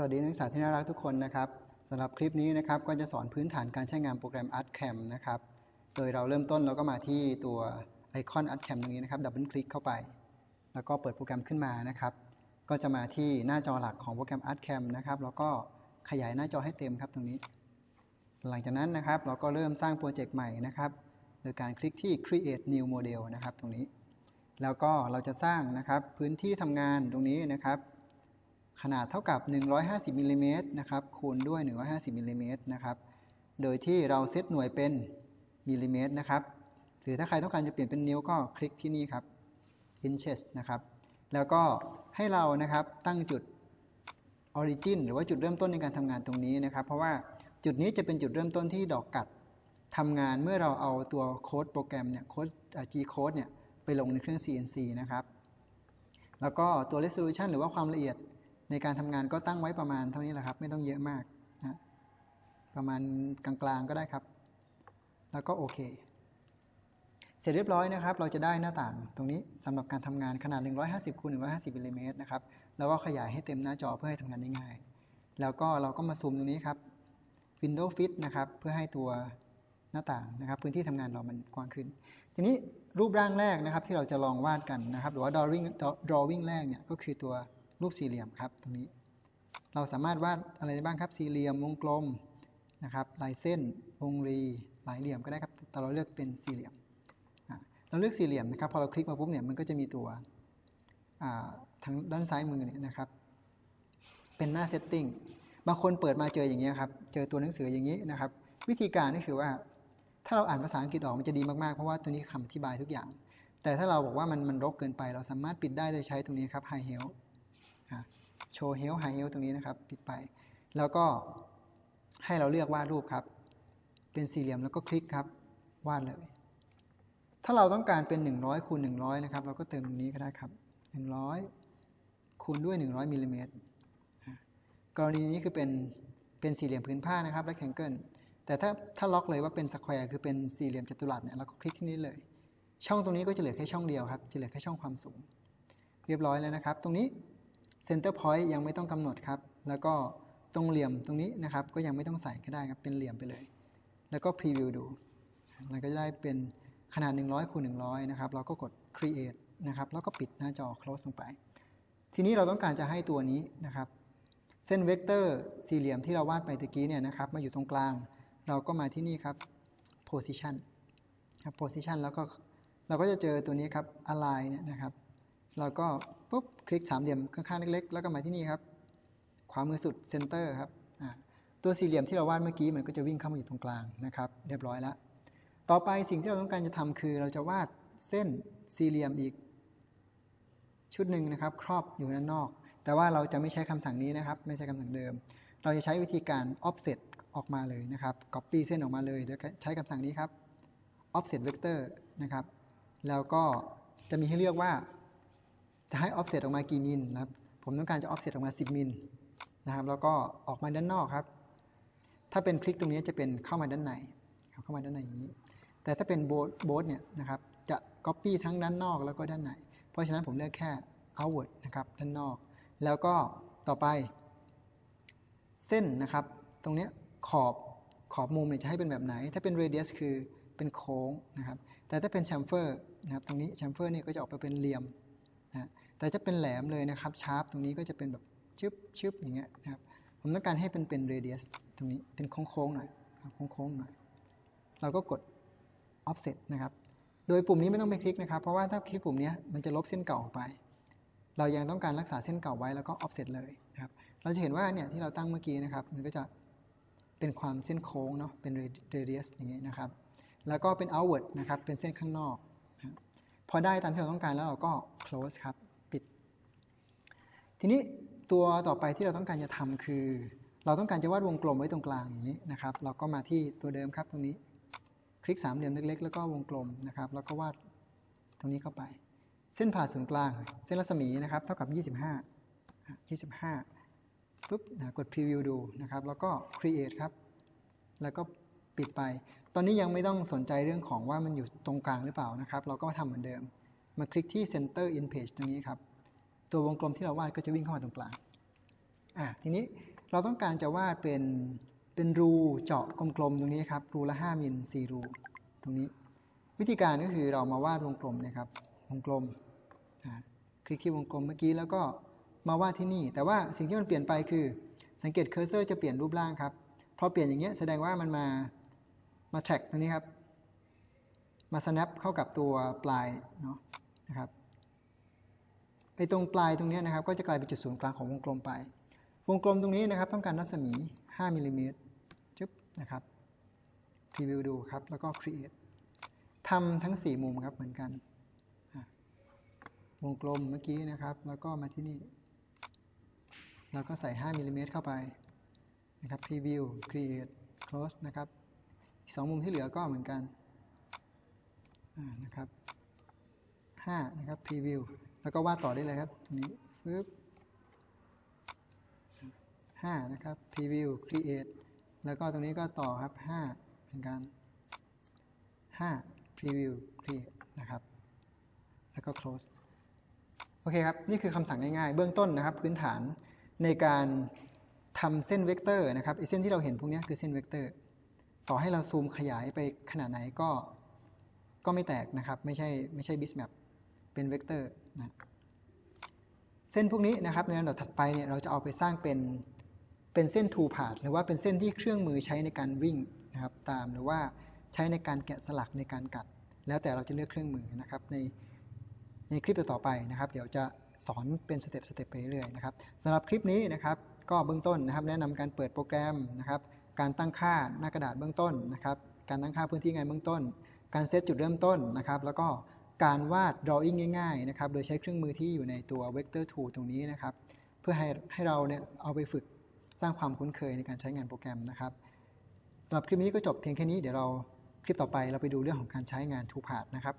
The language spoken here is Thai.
สวัสดีนักศึกษาที่น่ารักทุกคนนะครับสำหรับคลิปนี้นะครับก็จะสอนพื้นฐานการใช้งานโปรแกรม ArtCam นะครับ โดยเราเริ่มต้นเราก็มาที่ตัวไอคอน ArtCam ตรงนี้นะครับ ดับเบิลคลิกเข้าไป แล้วก็เปิดโปรแกรมขึ้นมานะครับ ก็จะมาที่หน้าจอหลักของโปรแกรม ArtCam นะครับ แล้วก็ขยายหน้าจอให้เต็มครับตรงนี้ หลังจากนั้นนะครับเราก็เริ่มสร้างโปรเจกต์ใหม่นะครับโดยการคลิกที่ create new model นะครับตรงนี้ แล้วก็เราจะสร้างนะครับพื้นที่ทำงานตรงนี้นะครับ ขนาดเท่ากับ 150มิลลิเมตรนะครับคูณด้วย 150มิลลิเมตรนะครับโดยที่เราเซตหน่วยเป็นมิลลิเมตรนะครับหรือถ้าใครต้องการจะเปลี่ยนเป็นนิ้วก็คลิกที่นี่ครับ inches นะครับแล้วก็ให้เรานะครับตั้งจุด origin หรือว่าจุดเริ่มต้นในการทำงานตรงนี้นะครับ เพราะว่าจุดนี้จะเป็นจุดเริ่มต้นที่ดอกกัดทำงานเมื่อเราเอาตัวโค้ดโปรแกรมเนี่ยโค้ด G code เนี่ยไปลงในเครื่อง CNC นะครับ แล้วก็ตัว resolution หรือว่าความละเอียด ในการทำงานก็ตั้งไว้ประมาณเท่านี้แหละครับ ไม่ต้องเยอะมากนะประมาณกลางๆก็ได้ครับ แล้วก็โอเค เสร็จเรียบร้อยนะครับ เราจะได้หน้าต่างตรงนี้สำหรับการทำงานขนาด 150คูณ150มิลลิเมตรนะครับแล้วก็ขยายให้เต็มหน้าจอเพื่อให้ทำงานได้ง่าย แล้วก็เราก็มาซูมตรงนี้ครับ Windows Fit นะครับเพื่อให้ตัวหน้าต่างนะครับพื้นที่ทำงานเรามันกว้างขึ้น ทีนี้รูปร่างแรกนะครับที่เราจะลองวาดกันนะครับ หรือว่า drawing drawing แรกเนี่ยก็คือตัว รูปสี่เหลี่ยมครับ ตรงนี้ เราสามารถวาดอะไรได้บ้างครับ สี่เหลี่ยมวงกลมนะครับ ลายเส้น วงรี หลายเหลี่ยมก็ได้ครับ แต่เราเลือกเป็นสี่เหลี่ยม เราเลือกสี่เหลี่ยมนะครับ พอเราคลิกมาปุ๊บเนี่ย มันก็จะมีตัวทางด้านซ้ายมือเนี่ยนะครับ เป็นหน้าเซตติ้ง บางคนเปิดมาเจออย่างเงี้ยครับ เจอตัวหนังสืออย่างนี้นะครับ วิธีการก็คือว่า ถ้าเราอ่านภาษาอังกฤษออกมันจะดีมากๆ เพราะว่าตัวนี้คำอธิบายทุกอย่าง แต่ถ้าเราบอกว่ามันมันรกเกินไป เราสามารถปิดได้โดยใช้ตรงนี้ครับ High Health โชว์ Health High Health ตรงนี้นะครับปิดไป แล้วก็ให้เราเลือกวาดรูปครับ เป็นสี่เหลี่ยมแล้วก็คลิกครับ วาดเลย ถ้าเราต้องการเป็น 100คูณ100 นะครับ เราก็เติมตรงนี้ก็ได้ครับ 100คูณด้วย 100มิลลิเมตรกรณีนี้คือเป็นเป็นสี่เหลี่ยมพื้นผ้านะครับและแคนเกิลแต่ถ้าถ้าล็อกเลยว่าเป็นสแควร์คือเป็นสี่เหลี่ยมจัตุรัสเนี่ยเราก็คลิกที่นี่เลย ช่องตรงนี้ก็จะเหลือแค่ช่องเดียวครับ จะเหลือแค่ช่องความสูง เรียบร้อยแล้วนะครับ ตรงนี้ เซนเตอร์พอยต์ยังไม่ต้องกำหนดครับ แล้วก็ตรงเหลี่ยมตรงนี้นะครับ ก็ยังไม่ต้องใส่ก็ได้ครับ เป็นเหลี่ยมไปเลย แล้วก็พรีวิวดูมันก็จะได้เป็นขนาด 100คูณ100 นะครับ เราก็กด create นะครับ แล้วก็ปิดหน้าจอ close ลงไป ทีนี้เราต้องการจะให้ตัวนี้นะครับ เส้นเวกเตอร์สี่เหลี่ยมที่เราวาดไปตะกี้เนี่ยนะครับ มาอยู่ตรงกลาง เราก็มาที่นี่ครับ position ครับ position แล้วก็เราก็จะเจอตัวนี้ครับ align เนี่ยนะครับ เราก็ปุ๊บคลิกสามเหลี่ยมข้างๆเล็กๆ แล้วก็มาที่นี่ครับ ขวามือสุด center ครับตัวสี่เหลี่ยมที่เราวาดเมื่อกี้มันก็จะวิ่งเข้ามาอยู่ตรงกลางนะครับเรียบร้อยแล้ว ต่อไปสิ่งที่เราต้องการจะทำคือ เราจะวาดเส้นสี่เหลี่ยมอีก ชุดหนึ่งนะครับ ครอบอยู่ด้านนอก แต่ว่าเราจะไม่ใช้คำสั่งนี้นะครับ ไม่ใช้คำสั่งเดิม เราจะใช้วิธีการ offset ออกมาเลยนะครับ copy เส้นออกมาเลยโดยใช้คำสั่งนี้ครับ offset vector นะครับ แล้วก็จะมีให้เลือกว่า จะให้ offset ออกมากี่มิลนะครับ ผมต้องการจะ offset ออกมา 10 มิลนะครับ แล้วก็ออกมาด้านนอกครับ ถ้าเป็นคลิกตรงนี้จะเป็นเข้ามาด้านในเข้ามาด้านในอย่างนี้ แต่ถ้าเป็นโบสเนี่ยนะครับจะ copy ทั้งด้านนอกแล้วก็ด้านใน เพราะฉะนั้นผมเลือกแค่ outward นะครับด้านนอก แล้วก็ต่อไป เส้นนะครับ ตรงนี้ขอบขอบมุมเนี่ยจะให้เป็นแบบไหน ถ้าเป็น radius คือเป็นโค้งนะครับ แต่ถ้าเป็น chamfer นะครับ ตรงนี้ chamfer เนี่ยก็จะออกไปเป็นเหลี่ยม แต่จะเป็นแหลมเลยนะครับ sharp ตรงนี้ก็จะเป็นแบบชึบชึบอย่างเงี้ยนะครับผมต้องการให้เป็นเป็น radius ตรงนี้เป็นโค้งๆหน่อยโค้งๆหน่อย เราก็กด offset นะครับ โดยปุ่มนี้ไม่ต้องไปคลิกนะครับ เพราะว่าถ้าคลิกปุ่มนี้มันจะลบเส้นเก่าออกไป เรายังต้องการรักษาเส้นเก่าไว้แล้วก็ offset เลยนะครับ เราจะเห็นว่าเนี่ยที่เราตั้งเมื่อกี้นะครับ มันก็จะเป็นความเส้นโค้งเนาะ เป็น radius อย่างนี้นะครับ แล้วก็เป็น outward นะครับ เป็นเส้นข้างนอกนะพอได้ตามที่เราต้องการแล้วเราก็ close ครับ ทีนี้ตัวต่อไปที่เราต้องการจะทำคือ เราต้องการจะวาดวงกลมไว้ตรงกลางอย่างนี้นะครับ เราก็มาที่ตัวเดิมครับตรงนี้ คลิกสามเหลี่ยมเล็ก ๆ แล้วก็วงกลมนะครับ แล้วก็วาดตรงนี้เข้าไป เส้นผ่าศูนย์กลาง เส้นรัศมีนะครับ เท่ากับ 25 25ปุ๊บนะกด preview ดูนะครับ แล้วก็ create ครับ แล้วก็ปิดไป ตอนนี้ยังไม่ต้องสนใจเรื่องของว่ามันอยู่ตรงกลางหรือเปล่านะครับ เราก็มาทำเหมือนเดิม มาคลิกที่ center in page ตรงนี้ครับ ตัววงกลมที่เราวาดก็จะวิ่งเข้ามาตรงกลางอะทีนี้เราต้องการจะวาดเป็นเป็นรูเจาะกลมๆตรงนี้ครับรูละ 5มิล4รูตรงนี้ วิธีการก็คือเรามาวาดวงกลมนะครับวงกลมคลิกที่วงกลมเมื่อกี้แล้วก็มาวาดที่นี่ แต่ว่าสิ่งที่มันเปลี่ยนไปคือ สังเกตเคอร์เซอร์จะเปลี่ยนรูปร่างครับพอเปลี่ยนอย่างเงี้ยแสดงว่ามันมามา track ตรงนี้ครับมา snap เข้ากับตัวปลายเนาะนะครับ ไอ้ตรงปลายตรงนี้นะครับก็จะกลายเป็นจุดศูนย์กลางของวงกลมไป วงกลมตรงนี้นะครับต้องการรัศมี 5มิลลิเมตรจึ๊บนะครับพรีวิวดูครับแล้วก็ create ทำทั้ง 4 มุมครับเหมือนกัน วงกลมเมื่อกี้นะครับ แล้วก็มาที่นี่ แล้วก็ใส่ 5มิลลิเมตรเข้าไปนะครับ preview create close นะครับ อีกสองมุมที่เหลือก็เหมือนกันนะครับ5นะครับ preview แล้วก็วาดต่อได้เลยครับตรงนี้ปึ๊บ5นะครับ preview create แล้วก็ตรงนี้ก็ต่อครับ5เหมือนกัน5 preview create นะครับ แล้วก็ close โอเคครับ นี่คือคำสั่งง่ายๆ เบื้องต้นนะครับ พื้นฐานในการทำเส้นเวกเตอร์นะครับไอเส้นที่เราเห็นพวกนี้คือเส้นเวกเตอร์ ต่อให้เราซูมขยายไปขนาดไหนก็ก็ไม่แตกนะครับ ไม่ใช่ไม่ใช่บิสแมป เป็นเวกเตอร์นะเส้นพวกนี้นะครับในลำดับถัดไปเนี่ยเราจะเอาไปสร้างเป็นเป็นเส้นทูพาดหรือว่าเป็นเส้นที่เครื่องมือใช้ในการวิ่งนะครับตามหรือว่าใช้ในการแกะสลักในการกัด แล้วแต่เราจะเลือกเครื่องมือนะครับในในคลิปต่อไปนะครับ เดี๋ยวจะสอนเป็นสเต็ปสเต็ปไปเรื่อยนะครับสำหรับคลิปนี้นะครับก็เบื้องต้นนะครับ แนะนำการเปิดโปรแกรมนะครับการตั้งค่าหน้ากระดาษเบื้องต้นนะครับ การตั้งค่าพื้นที่งานเบื้องต้น การเซตจุดเริ่มต้นนะครับ แล้วก็ การวาด drawing ง่ายๆนะครับ โดยใช้เครื่องมือที่อยู่ในตัว vector tool ตรงนี้นะครับ เพื่อให้ให้เราเนี่ยเอาไปฝึกสร้างความคุ้นเคยในการใช้งานโปรแกรมนะครับสำหรับคลิปนี้ก็จบเพียงแค่นี้ เดี๋ยวเราคลิปต่อไปเราไปดูเรื่องของการใช้งาน Toolpath นะครับ